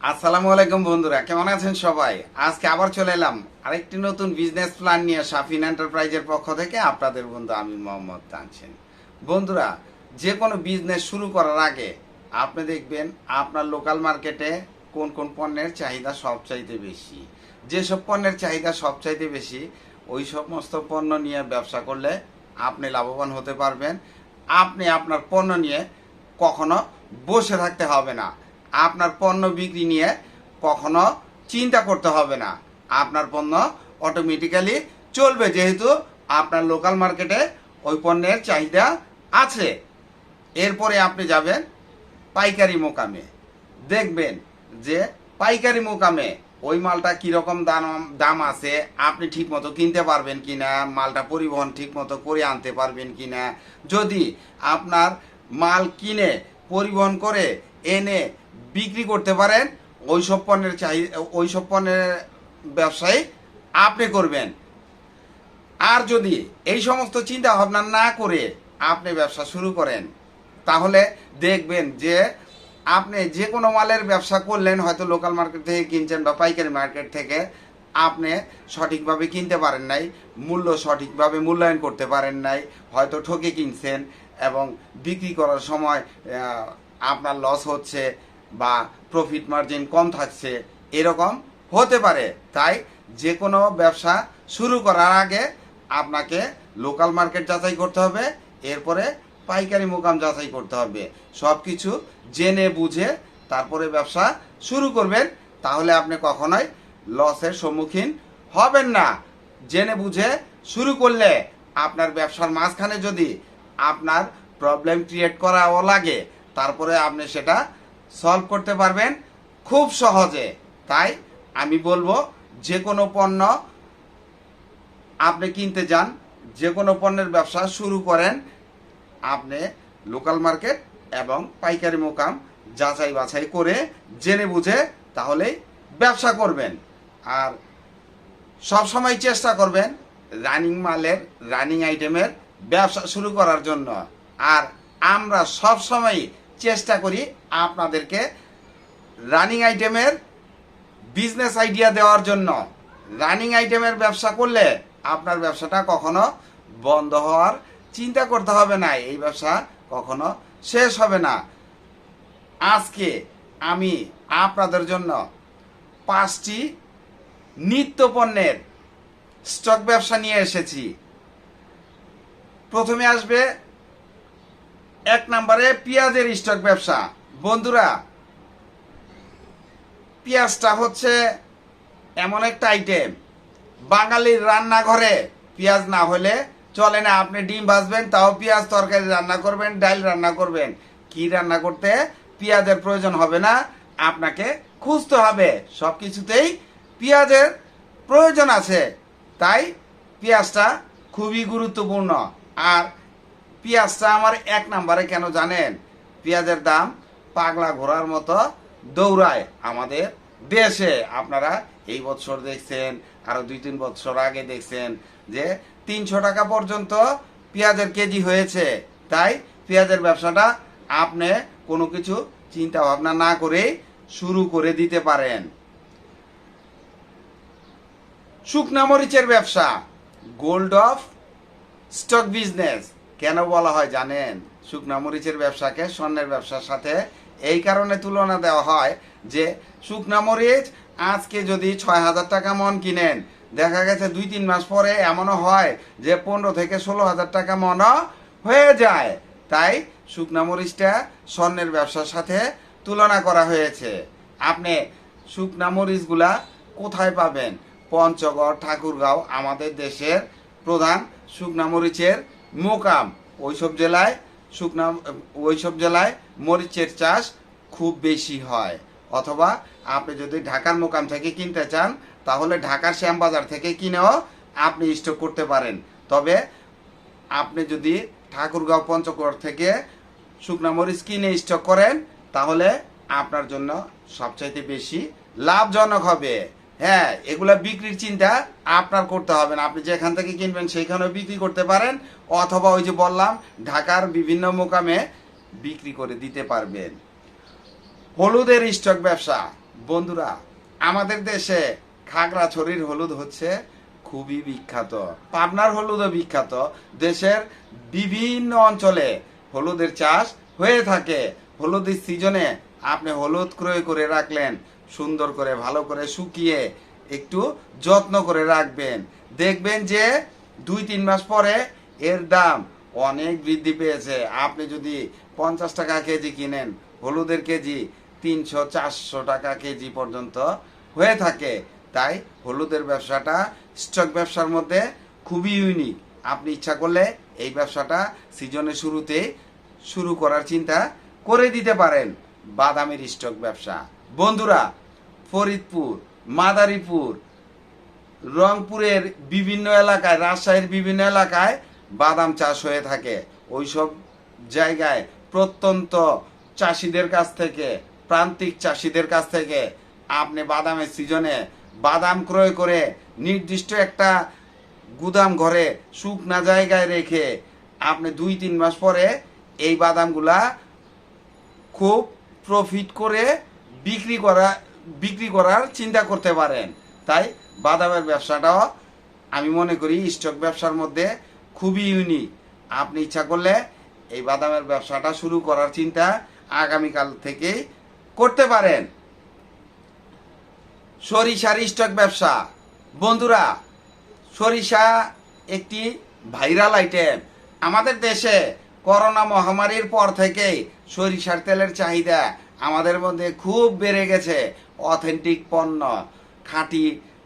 আসসালামু আলাইকুম বন্ধুরা, কেমন আছেন সবাই? আজকে আবার চলে এলাম আরেকটি নতুন বিজনেস প্ল্যান নিয়ে সাফিন এন্টারপ্রাইজের পক্ষ থেকে আপনাদের বন্ধু আমি মোহাম্মদ তানছেন বন্ধুরা, যে কোনো বিজনেস শুরু করার আগে আপনি দেখবেন আপনার লোকাল মার্কেটে কোন কোন পণ্যের চাহিদা সবচাইতে বেশি। যেসব পণ্যের চাহিদা সবচাইতে বেশি, ওই সমস্ত পণ্য নিয়ে ব্যবসা করলে আপনি লাভবান হতে পারবেন। আপনি আপনার পণ্য নিয়ে কখনো বসে থাকতে হবে না। আপনার পণ্য বিক্রি নিয়ে কখনো চিন্তা করতে হবে না। আপনার পণ্য অটোমেটিক্যালি চলবে, যেহেতু আপনার লোকাল মার্কেটে ওই পণ্যের চাহিদা আছে। এরপরে আপনি যাবেন পাইকারি মোকামে। দেখবেন যে পাইকারি মোকামে ওই মালটা কীরকম দাম দাম আছে, আপনি ঠিকমতো কিনতে পারবেন কি না মালটা পরিবহন ঠিকমতো করে আনতে পারবেন কি না যদি আপনার মাল কিনে পরিবহন করে এনে বিক্রি করতে পারেন ওই সব পণ্যের চাহি ওই সব পণ্যের ব্যবসায়ী আপনি করবেন। আর যদি এই সমস্ত চিন্তা ভাবনা না করে আপনি ব্যবসা শুরু করেন, তাহলে দেখবেন যে আপনি যে কোনো মালের ব্যবসা করলেন, হয়তো লোকাল মার্কেট থেকে কিনছেন বা পাইকারি মার্কেট থেকে, আপনি সঠিকভাবে কিনতে পারেন নাই, মূল্য সঠিকভাবে মূল্যায়ন করতে পারেন নাই, হয়তো ঠকে কিনছেন এবং বিক্রি করার সময় আপনার লস হচ্ছে বা প্রফিট মার্জিন কম থাকছে, এরকম হতে পারে। তাই যে কোনো ব্যবসা শুরু করার আগে আপনাকে লোকাল মার্কেট যাচাই করতে হবে, এরপরে পাইকারি মোকাম যাচাই করতে হবে। সব কিছু জেনে বুঝে তারপরে ব্যবসা শুরু করবেন, তাহলে আপনি কখনোই লসের সম্মুখীন হবেন না। জেনে বুঝে শুরু করলে আপনার ব্যবসার মাঝখানে যদি আপনার প্রবলেম ক্রিয়েট করাও লাগে তারপরে আপনি সেটা সলভ করতে পারবেন খুব সহজে। তাই আমি বলব যে কোনো পণ্য আপনি কিনতে যান যে কোনো পণ্যের ব্যবসা শুরু করেন আপনি লোকাল মার্কেট এবং পাইকারি মোকাম যাচাই বাছাই করে জেনে বুঝে তাহলেই ব্যবসা করবেন। আর সব সময় চেষ্টা করবেন রানিং মালের রানিং আইটেমের ব্যবসা শুরু করার জন্য। আর আমরা সব সময় চেষ্টা করি আপনাদেরকে রানিং আইটেমের বিজনেস আইডিয়া দেওয়ার জন্য। রানিং আইটেমের ব্যবসা করলে আপনার ব্যবসাটা কখনো বন্ধ হওয়ার চিন্তা করতে হবে না, এই ব্যবসা কখনো শেষ হবে না। আজকে আমি আপনাদের জন্য পাঁচটি নিত্য পণ্যের স্টক ব্যবসা নিয়ে এসেছি। প্রথমে আসবে এক নম্বরে পেঁয়াজের স্টক ব্যবসা। বন্ধুরা, পেঁয়াজটা হচ্ছে এমন একটা আইটেম বাঙালির রান্নাঘরে পেঁয়াজ না হলে চলে না। আপনি ডিম ভাজবেন, তাও পেঁয়াজ তরকারি রান্না করবেন ডাল রান্না করবেন। কি রান্না করতে? পেঁয়াজের প্রয়োজন হবে না, আপনাকে খুঁজতে হবে। সব কিছুতেই পেঁয়াজের প্রয়োজন আছে। তাই পেঁয়াজটা খুবই গুরুত্বপূর্ণ। আর পেঁয়াজটা আমার এক নাম্বারে কেন জানেন? পেঁয়াজের দাম পাগলা ঘোড়ার মতো দৌড়ায় আমাদের দেশে। আপনারা এই বছর দেখছেন, আরও দুই তিন বছর আগে দেখছেন যে তিনশো টাকা পর্যন্ত পেঁয়াজের কেজি হয়েছে। তাই পেঁয়াজের ব্যবসাটা আপনি কোনো কিছু চিন্তা ভাবনা না করে শুরু করে দিতে পারেন। শুকনা মরিচের ব্যবসা, গোল্ড অফ স্টক বিজনেস। কেন বলা হয় জানেন? শুকনা মরিচের ব্যবসাকে স্বর্ণের ব্যবসার সাথে এই কারণে তুলনা দেওয়া হয় যে শুকনা মরিচ আজকে যদি ছয় হাজার টাকা মন কিনেন, দেখা গেছে দুই তিন মাস পরে এমনও হয় যে পনেরো থেকে ষোলো হাজার টাকা মনও হয়ে যায়। তাই শুকনা মরিচটা স্বর্ণের ব্যবসার সাথে তুলনা করা হয়েছে। আপনি শুকনা মরিচগুলা কোথায় পাবেন? পঞ্চগড়, ঠাকুরগাঁও, আমাদের দেশের প্রধান শুকনা মরিচের মোকাম। ওইসব জেলায় শুকনা, ওইসব জেলায় মরিচের চাষ খুব বেশি হয়। অথবা আপনি যদি ঢাকার মোকাম থেকে কিনতে চান, তাহলে ঢাকার শ্যামবাজার থেকে কিনেও আপনি স্টক করতে পারেন। তবে আপনি যদি ঠাকুরগাঁও পঞ্চগড় থেকে শুকনা মরিচ কিনে স্টক করেন, তাহলে আপনার জন্য সবচাইতে বেশি লাভজনক হবে। হ্যাঁ এগুলা বিক্রির চিন্তা আপনার করতে হবে না। আপনি যেখান থেকে কিনবেন সেইখানেও বিক্রি করতে পারেন, অথবা ওই যে বললাম, ঢাকার বিভিন্ন মোকামে বিক্রি করে দিতে পারবেন। হলুদের স্টক ব্যবসা, বন্ধুরা, আমাদের দেশে খাগড়াছড়ির হলুদ হচ্ছে খুবই বিখ্যাত। পাবনার হলুদও বিখ্যাত। দেশের বিভিন্ন অঞ্চলে হলুদের চাষ হয়ে থাকে। হলুদের সিজনে আপনি হলুদ ক্রয় করে রাখলেন সুন্দর করে, ভালো করে শুকিয়ে একটু যত্ন করে রাখবেন। দেখবেন যে দুই তিন মাস পরে এর দাম অনেক বৃদ্ধি পেয়েছে। আপনি যদি পঞ্চাশ টাকা কেজি কিনেন, হলুদের কেজি তিনশো, চারশো টাকা কেজি পর্যন্ত হয়ে থাকে। তাই হলুদের ব্যবসাটা, স্টক ব্যবসার মধ্যে খুবই ইউনিক আপনি ইচ্ছা করলে এই ব্যবসাটা সিজনের শুরুতে শুরু করার চিন্তা করে দিতে পারেন বাদামের স্টক ব্যবসা। বন্ধুরা, ফরিদপুর, মাদারীপুর, রংপুরের বিভিন্ন এলাকায়, রাজশাহীর বিভিন্ন এলাকায় বাদাম চাষ হয়ে থাকে। ওইসব জায়গায় প্রত্যন্ত চাষিদের কাছ থেকে, প্রান্তিক চাষিদের কাছ থেকে আপনি বাদামের সিজনে বাদাম ক্রয় করে নির্দিষ্ট একটা গুদাম ঘরে শুকনা জায়গায় রেখে আপনি দুই, তিন মাস পরে এই বাদামগুলা খুব প্রফিট করে বিক্রি করা, বিক্রি করার চিন্তা করতে পারেন। তাই বাদামের ব্যবসাটাও আমি মনে করি স্টক ব্যবসার মধ্যে খুবই ইউনিক আপনি ইচ্ছা করলে এই বাদামের ব্যবসাটা শুরু করার চিন্তা আগামীকাল থেকেই করতে পারেন। সরিষার স্টক ব্যবসা। বন্ধুরা, সরিষা একটি ভাইরাল আইটেম আমাদের দেশে করোনা মহামারীর পর থেকেই সরিষার তেলের চাহিদা আমাদের মধ্যে খুব বেড়ে গেছে অথেন্টিক পণ্য, খাঁটি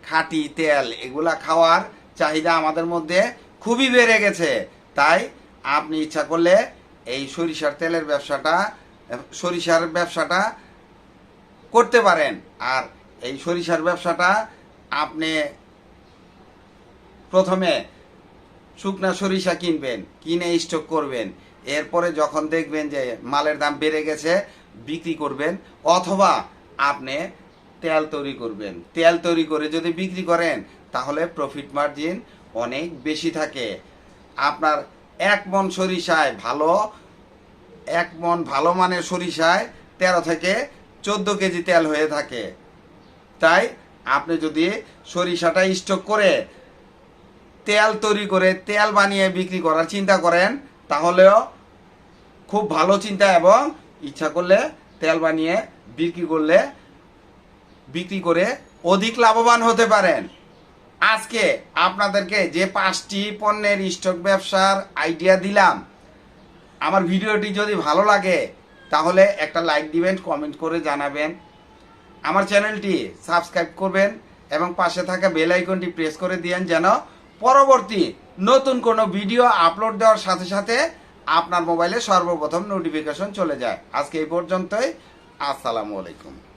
খাঁটি তেল, এগুলা খাওয়ার চাহিদা আমাদের মধ্যে খুবই বেড়ে গেছে। তাই আপনি ইচ্ছা করলে এই সরিষার তেলের ব্যবসাটা, সরিষার ব্যবসাটা করতে পারেন। আর এই সরিষার ব্যবসাটা আপনি প্রথমে শুকনা সরিষা কিনবেন, কিনে স্টক করবেন। এরপরে যখন দেখবেন যে মালের দাম বেড়ে গেছে বিক্রি করবেন অথবা আপনি তেল তৈরি করবেন। তেল তৈরি করে যদি বিক্রি করেন, তাহলে প্রফিট মার্জিন অনেক বেশি থাকে। আপনার এক মন সরিষায় ভালো, এক মন ভালো মানের সরিষায় তেরো থেকে চোদ্দ কেজি তেল হয়ে থাকে। তাই আপনি যদি সরিষাটা স্টক করে তেল তৈরি করে তেল বানিয়ে বিক্রি করার চিন্তা করেন, তাহলেও খুব ভালো চিন্তা এবং ইচ্ছা করলে তেল বানিয়ে বিক্রি করলে বিক্রি করে অধিক লাভবান হতে পারেন। আজকে আপনাদেরকে যে পাঁচটি পণ্যের স্টক ব্যবসার আইডিয়া দিলাম। আমার ভিডিওটি যদি ভালো লাগে, তাহলে একটা লাইক দিবেন, কমেন্ট করে জানাবেন। আমার চ্যানেলটি সাবস্ক্রাইব করবেন এবং পাশে থাকা বেল আইকনটি প্রেস করে দিয়েন যেন পরবর্তী নতুন কোনো ভিডিও আপলোড দেওয়ার সাথে সাথে আপনার মোবাইলে সর্বপ্রথম নোটিফিকেশন চলে যায়। আজকে এই পর্যন্তই। আসসালামু আলাইকুম।